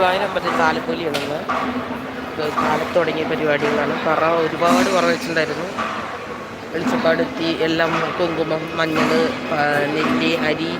ഗുരുവായൂർ അമ്പലത്തിൽ താലപ്പൊലിയാണെന്ന് കാലത്ത് തുടങ്ങിയ പരിപാടികളാണ്. പറ ഒരുപാട് പറ വെച്ചിട്ടുണ്ടായിരുന്നു. വെളിച്ചപ്പാടെത്തി എല്ലാം കുങ്കുമം മഞ്ഞൾ നെല്ലി അരി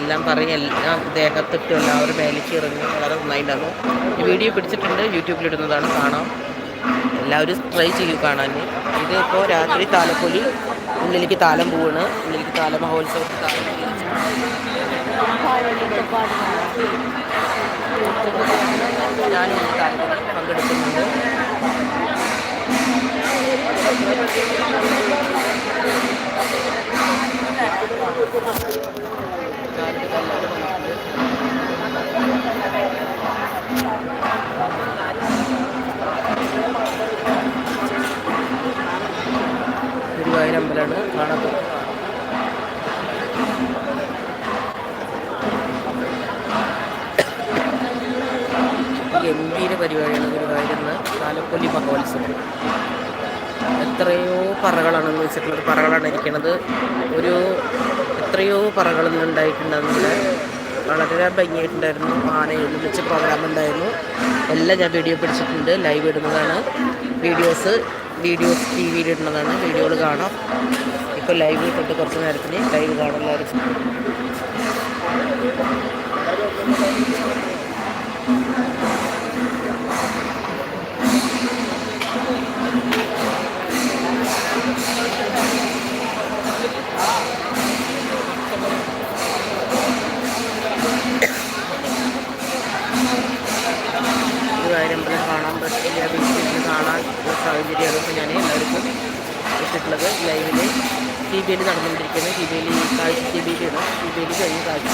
എല്ലാം പറഞ്ഞ് എല്ലാം ദേഹത്തിട്ട് എല്ലാവരും മേലേക്ക് ഇറങ്ങി വളരെ നന്നായിട്ടുണ്ടായിരുന്നു വീഡിയോ പിടിച്ചിട്ടുണ്ട്. യൂട്യൂബിലിടുന്നതാണ് കാണാം. എല്ലാവരും ട്രൈ ചെയ്യൂ കാണാൻ. ഇത് രാത്രി താലപ്പൊലി. ഉള്ളിലേക്ക് താലം പോവാണ്. ഉള്ളിലേക്ക് താല മഹോത്സവത്തിൽ താലം. ഞാൻ ഈ താലപ്പൊലി പങ്കെടുക്കുന്നുണ്ട്. എത്രയോ പറകളാണെന്ന് വെച്ചിട്ടുള്ളത് പറകളാണ് ഇരിക്കുന്നത് ഒരു എത്രയോ പറകളിൽ ഉണ്ടായിട്ടുണ്ടെന്നില്ല വളരെ ഭംഗിയായിട്ടുണ്ടായിരുന്നു. ആന എഴുന്നള്ളിച്ച് പ്രോഗ്രാം ഉണ്ടായിരുന്നു. എല്ലാം ഞാൻ വീഡിയോ പിടിച്ചിട്ടുണ്ട്. ലൈവ് ഇടുന്നതാണ്. വീഡിയോസ് വീഡിയോസ് ടി വിയിൽ ഇടുന്നതാണ്. വീഡിയോകൾ കാണാം. ഇപ്പോൾ ലൈവ് ഇട്ടിട്ട് കുറച്ച് നേരത്തിന് ലൈവ് കാണാം എല്ലാവരും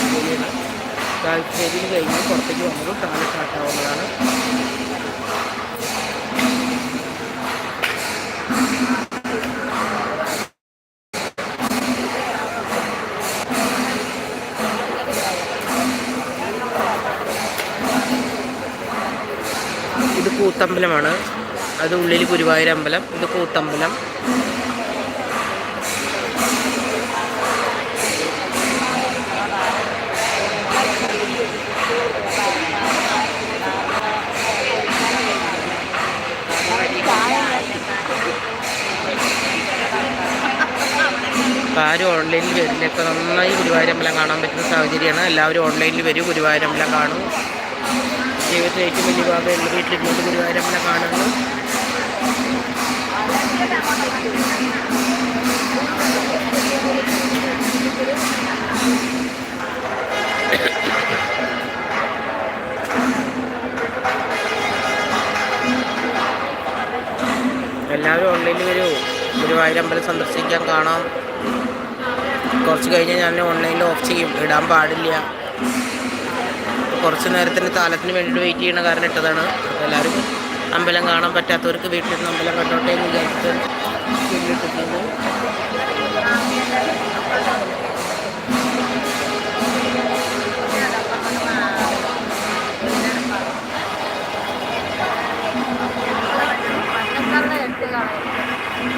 ടി വിയിൽ കഴിഞ്ഞ് പുറത്തേക്ക് വന്നത് താലക്കാട്ടാവുന്നതാണ് ഇത് കൂത്തമ്പലമാണ്. അത് ഉള്ളിൽ ഗുരുവായൂർ അമ്പലം ഇത് കൂത്തമ്പലം. അപ്പോൾ ആരും ഓൺലൈനിൽ വരില്ല ഇപ്പോൾ നന്നായി ഗുരുവായൂരമ്പലം കാണാൻ പറ്റുന്ന സാഹചര്യമാണ്. എല്ലാവരും ഓൺലൈനിൽ വരും ഗുരുവായൂരമ്പലം കാണും. ജീവിതത്തിൽ ഏറ്റവും വലിയ ഭാഗം വീട്ടിലിരുന്നുകൊണ്ട് ഗുരുവായൂരമ്പലം കാണുന്നു. എല്ലാവരും ഓൺലൈനിൽ വരൂ. ഗുരുവായൂരമ്പലം സന്ദർശിക്കാൻ കാണാം. കുറച്ച് കഴിഞ്ഞ് ഞാൻ ഓൺലൈനിൽ ഓഫ് ചെയ്യും. ഇടാൻ പാടില്ല. കുറച്ച് നേരത്തിന് താലത്തിന് വേണ്ടിയിട്ട് വെയിറ്റ് ചെയ്യണ കാരണം ഇട്ടതാണ്. എല്ലാവരും അമ്പലം കാണാൻ പറ്റാത്തവർക്ക് വീട്ടിൽ നിന്ന് അമ്പലം കണ്ടോട്ടെ എന്ന് വിചാരിച്ചിട്ട് വീട്ടിലിട്ടിട്ടുണ്ട്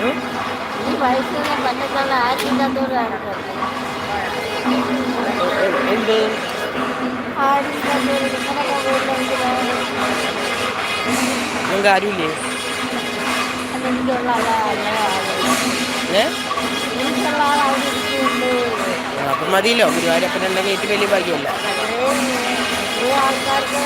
ഉം. ഈ വയസ്സിലെ പണ്ടക്കാലം ആരില്ലാത്തവരാണ് എന്ത്? നിങ്ങൾക്ക് ആരുമില്ലേ? അപ്പം മതിയല്ലോ. ഗുരുവായൂരപ്പനുണ്ടെങ്കിൽ ഏറ്റവും വലിയ ഭാഗ്യമല്ല. ആൾക്കാർക്ക്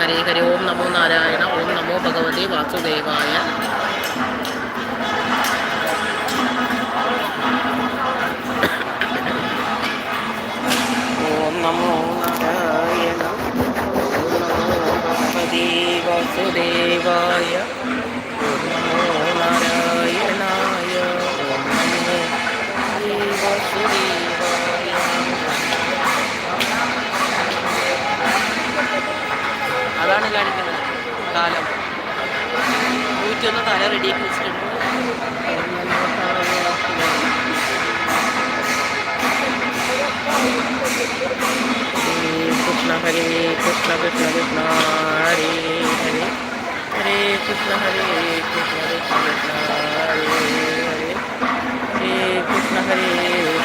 ഹരേ ഹരി ഓം നമോ നാരായണ ഓം നമോ ഭഗവതി വാസുദേവായ. ഓം നമോ നാരായണ ഓം നമോ ഭഗവതി വാസുദേവായ. നൂറ്റൊന്ന് തല റെഡിയാക്കി വെച്ചിട്ടുണ്ട് ഹരേ കൃഷ്ണ ഹരേ കൃഷ്ണ കൃഷ്ണ കൃഷ്ണ ഹരേ ഹരേ ഹരേ കൃഷ്ണ ഹരേ കൃഷ്ണ കൃഷ്ണ കൃഷ്ണ ഹരേ ഹരേ ഹരേ കൃഷ്ണ ഹരേ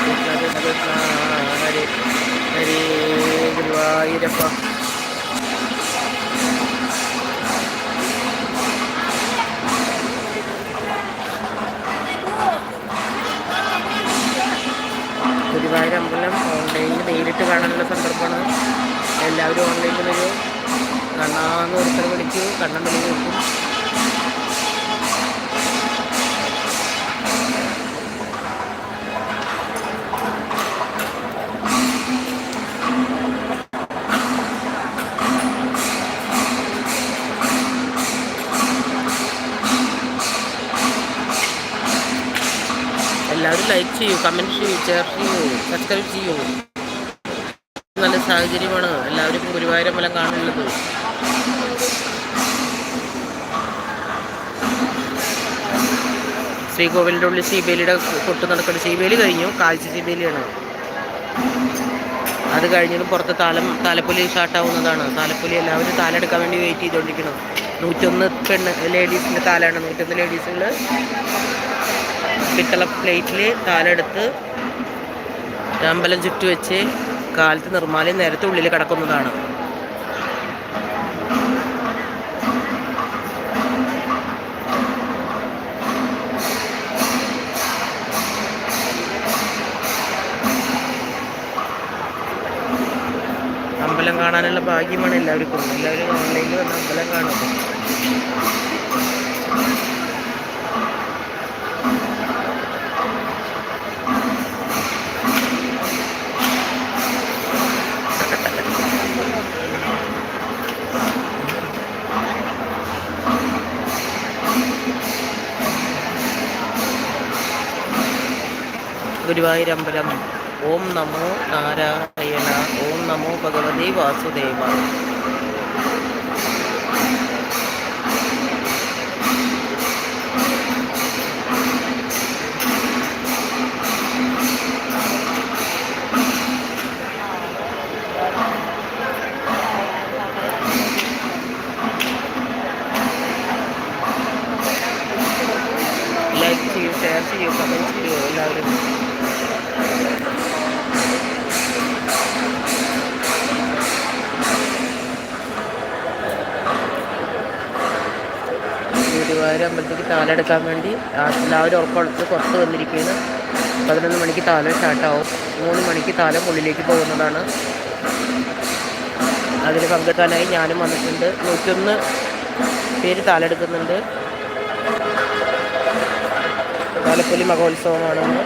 കൃഷ്ണ കൃഷ്ണ കൃഷ്ണ കണ്ണാന്ന് ഒരുത്തർ വിളിക്കൂ കണ്ണൻ വിളി എല്ലാവരും ലൈക്ക് ചെയ്യൂ കമന്റ് ചെയ്യൂ ഷെയർ ചെയ്യൂ സബ്സ്ക്രൈബ് ചെയ്യൂ. നല്ല സാഹചര്യമാണ്. എല്ലാവരും ഗുരുവായൂരമ്പലം കാണുന്നത്. ശ്രീകോവിലിന്റെ ഉള്ളിൽ സീബേലിയുടെ കൊട്ട് നടക്കുന്ന സീബേലി കഴിഞ്ഞു. കാഴ്ച സീബേലിയാണ്. അത് കഴിഞ്ഞതും പുറത്ത് താലം താലപ്പൊലി ഷാട്ടാവുന്നതാണ്. താലപ്പൊലി എല്ലാവരും താലെടുക്കാൻ വേണ്ടി വെയിറ്റ് ചെയ്തുകൊണ്ടിരിക്കണം നൂറ്റൊന്ന് പെണ്ണ് ലേഡീസിന്റെ താലാണ്. നൂറ്റൊന്ന് ലേഡീസുകൾ പിത്തള പ്ലേറ്റിൽ താലെടുത്ത് അമ്പലം ചുറ്റു വെച്ച് കാലത്ത് നിർമ്മാലയം നേരത്തെ ഉള്ളിൽ കിടക്കുന്നതാണ്. അമ്പലം കാണാനുള്ള ഭാഗ്യമാണ് എല്ലാവർക്കും. എല്ലാവരും ഓൺലൈനിൽ വന്ന് അമ്പലം കാണുന്നത് ഗുരുവായൂരമ്പലം ഓം നമോ നാരായണ ഓം നമോ ഭഗവതി വാസുദേവ. ലൈക്ക് ചെയ്യൂ ഷെയർ ചെയ്യൂ കമന്റ് ചെയ്യൂ എല്ലാവരും. ഗുരുവായൂർ അമ്പലത്തേക്ക് താലെടുക്കാൻ വേണ്ടി എല്ലാവരും ഉറപ്പുറത്ത് പുറത്ത് വന്നിരിക്കുകയാണ്. പതിനൊന്ന് മണിക്ക് താലം സ്റ്റാർട്ടാവും. മൂന്ന് മണിക്ക് താലം ഉള്ളിലേക്ക് പോകുന്നതാണ്. അതിൽ പങ്കെടുക്കാനായി ഞാനും വന്നിട്ടുണ്ട്. നൂറ്റൊന്ന് പേര് താലെടുക്കുന്നുണ്ട് താലപ്പൊലി മഹോത്സവമാണെന്ന്.